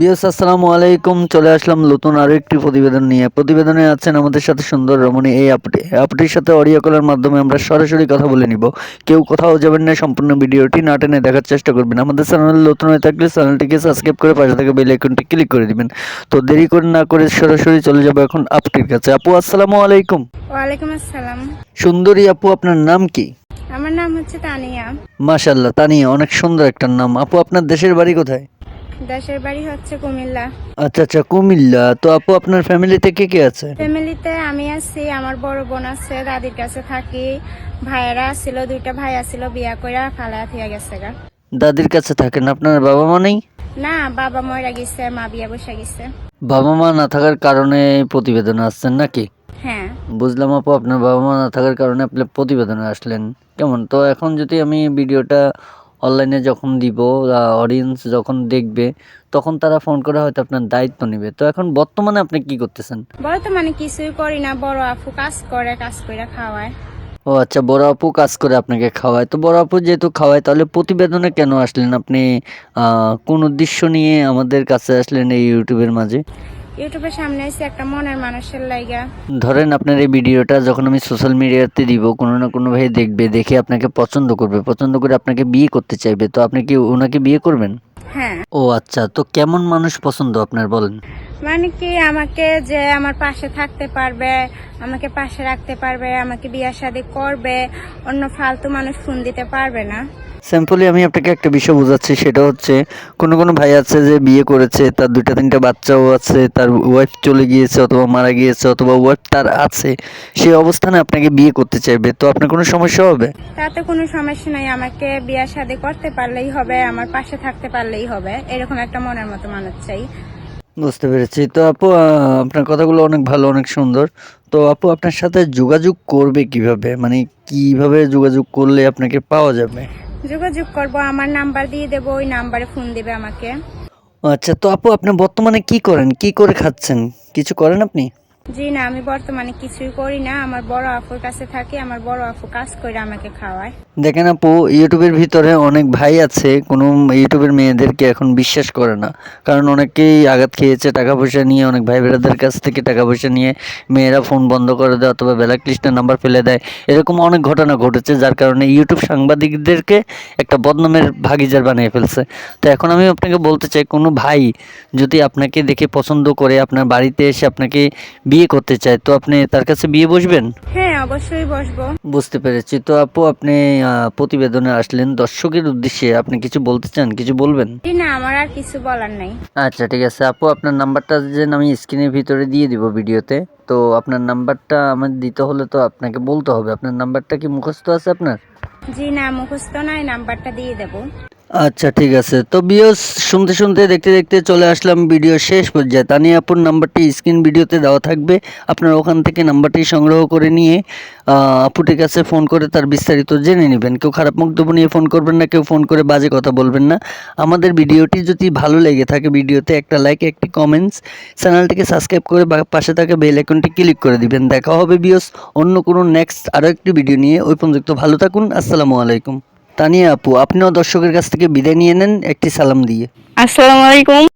বিয়স আসসালামু আলাইকুম। চলে আসলাম নতুন আরও একটি প্রতিবেদন নিয়ে। প্রতিবেদনে আছেন আমাদের সাথে সুন্দর রমণী এই আপটি এই আপটির সাথে অডিও কলের মাধ্যমে আমরা সরাসরি কথা বলে নিব। কেউ কোথাও যাবেন না সম্পূর্ণ ভিডিওটি না টেনে দেখার চেষ্টা করবেন। আমাদের চ্যানেল নতুন হয়ে থাকলে চ্যানেলটিকে সাবস্ক্রাইব করে পাশে থাকা বেল আইকনটি ক্লিক করে দিবেন। তো দেরি করে না করে সরাসরি চলে যাব এখন আপটির কাছে। আপু আসসালামু আলাইকুম। ওয়ালাইকুম আসসালাম। সুন্দরী আপু আপনার নাম কি? আমার নাম হচ্ছে তানিয়া। মাশাল্লাহ তানিয়া অনেক সুন্দর একটা নাম। আপু আপনার দেশের বাড়ি কোথায়? দেশের বাড়ি হচ্ছে কুমিল্লা। আচ্ছা আচ্ছা কুমিল্লা। তো আপু আপনার ফ্যামিলিতে কে কে আছে? ফ্যামিলিতে আমি আছি আমার বড় বোন আছে দাদির কাছে থাকি। ভাইয়েরা ছিল দুইটা ভাই বিয়া কইরা ফালায়া থিয়া গেছে গা। দাদির কাছে থাকেন? আপনার বাবা মা নেই? না বাবা মরা গেছে মা বিয়া বসে গেছে। বাবা মা না থাকার কারণে প্রতিবেদনে আসছেন নাকি? হ্যাঁ। বুঝলাম আপু আপনার বাবা মা না থাকার কারণে আপনি প্রতিবেদনে আসলেন। কেমন? তো এখন যদি আমি ভিডিওটা অনলাইনে যখন দিব অডিয়েন্স যখন দেখবে তখন তারা ফোন করে হয়তো আপনার দায়িত্ব নেবে। তো এখন বর্তমানে আপনি কি করতেছেন? বর্তমানে কিছুই করি না বড় আপু কাজ করে কাজ করে খাওয়ায়। ও আচ্ছা বড় আপু কাজ করে আপনাকে খাওয়ায়। তো বড় আপু যেহেতু খাওয়ায় তাহলে প্রতিবেদনে কেন আসলেন? আপনি আহ, কোন উদ্দেশ্য নিয়ে আমাদের কাছে আসলেন এই ইউটিউবের মাঝে? ইউটিউবের সামনে এসে একটা মনের মানুষের লাইগা। ধরেন আপনার এই ভিডিওটা যখন আমি সোশ্যাল মিডিয়াতে দিব কোনো না কোনো ভাই দেখবে দেখে আপনাকে পছন্দ করবে পছন্দ করে আপনাকে বিয়ে করতে চাইবে তো আপনি কি ওনাকে বিয়ে করবেন? হ্যাঁ। ও আচ্ছা তো কেমন মানুষ পছন্দ আপনার বলেন? মানে কি আমাকে যে আমার পাশে থাকতে পারবে আমাকে পাশে রাখতে পারবে আমাকে বিয়া শাদি করবে অন্য ফালতু মানুষ ফোন দিতে পারবে না। সিম্পলি আমি আপনাকে একটা বিষয় বোঝাচ্ছি সেটা হচ্ছে কোনো কোনো ভাই আছে যে বিয়ে করেছে তার দুইটা তিনটা বাচ্চাও আছে তার ওয়াইফ চলে গিয়েছে অথবা মারা গিয়েছে অথবা ওয়াইফ তার আছে সেই অবস্থানে আপনাকে বিয়ে করতে চাইবে। তো আপনার কোনো সমস্যা হবে? তাতে কোনো সমস্যা নাই আমাকে বিয়া শাদি করতে পারলেই হবে আমার পাশে থাকতে পারলেই হবে এরকম একটা মনের মতো মানুষ চাই। বুঝতে পেরেছি। তো আপু আপনার কথাগুলো অনেক ভালো অনেক সুন্দর। তো আপু আপনার সাথে যোগাযোগ করবে কীভাবে? মানে কীভাবে যোগাযোগ করলে আপনাকে পাওয়া যাবে? যোগাযোগ করব আমার নাম্বার দিয়ে দেবো ওই নাম্বারে ফোন দেবে আমাকে। আচ্ছা তো আপু আপনি বর্তমানে কি করেন? কি করে খাচ্ছেন? কিছু করেন আপনি? জি না আমি বর্তমানে কিছুই করি না। আমার বড় আপুর কাছে থাকি আমার বড় আপু কাজ করে আমাকে খাওয়ায়। দেখেন আপু ইউটিউবের ভিতরে অনেক ভাই আছে কোনো ইউটিউবের মেয়েদেরকে এখন বিশ্বাস করে না। কারণ অনেকেই আঘাত খেয়েছে টাকা পয়সা নিয়ে অনেক ভাই বেড়াদের কাছ থেকে টাকা পয়সা নিয়ে মেয়েরা ফোন বন্ধ করে দেয় অথবা ব্ল্যাক লিস্টের নাম্বার ফেলে দেয়। এরকম অনেক ঘটনা ঘটেছে যার কারণে ইউটিউব সাংবাদিকদেরকে একটা বদনামের ভাগিজার বানিয়ে ফেলছে। তো এখন আমি আপনাকে বলতে চাই কোনো ভাই যদি আপনাকে দেখে পছন্দ করে আপনার বাড়িতে এসে আপনাকে বিয়ে করতে চায় তো আপনি তার কাছে বিয়ে বসবেন? হ্যাঁ অবশ্যই বসবো। বুঝতে পেরেছি। তো আপু আপনি প্রতিবেদনে আসলেন। দর্শকের উদ্দেশ্যে আপনি কিছু বলতে চান কিছু বলবেন? না আমার আর কিছু বলার নাই। আচ্ছা ঠিক আছে। আপু আপনার নাম্বারটা যে আমি স্ক্রিনের ভিতরে দিয়ে দিব ভিডিওতে। তো আপনার নাম্বারটা আমার দিতে হলে তো আপনাকে বলতে হবে। আপনার নাম্বারটা কি মুখস্থ আছে আপনার? জি না মুখস্থ নাই নাম্বারটা দিয়ে দেবো। আচ্ছা ঠিক আছে। তো বিয়স শুনতে শুনতে, দেখতে দেখতে চলে আসলাম ভিডিও শেষ পর্যায়ে। তানিয়া আপুর নাম্বারটি স্ক্রিন ভিডিওতে দেওয়া থাকবে। আপনারা ওখান থেকে নাম্বারটি সংগ্রহ করে নিয়ে আপুটির কাছে ফোন করে তার বিস্তারিত জেনে নেবেন। কেউ খারাপ মন্তব্য নিয়ে ফোন করবেন না, কেউ ফোন করে বাজে কথা বলবেন না। আমাদের ভিডিওটি যদি ভালো লেগে থাকে ভিডিওতে একটা লাইক একটি কমেন্টস চ্যানেলটিকে সাবস্ক্রাইব করে বা পাশে থাকা বেল আইকনটি ক্লিক করে দিবেন। দেখা হবে বিয়স অন্য কোনো নেক্সট আরও একটি ভিডিও নিয়ে। ওই পর্যন্ত ভালো থাকুন। আসসালামু আলাইকুম। তানিয়া আপু আপনিও দর্শকের কাছ থেকে বিদায় নিয়ে নেন একটি সালাম দিয়ে। আসসালামু আলাইকুম।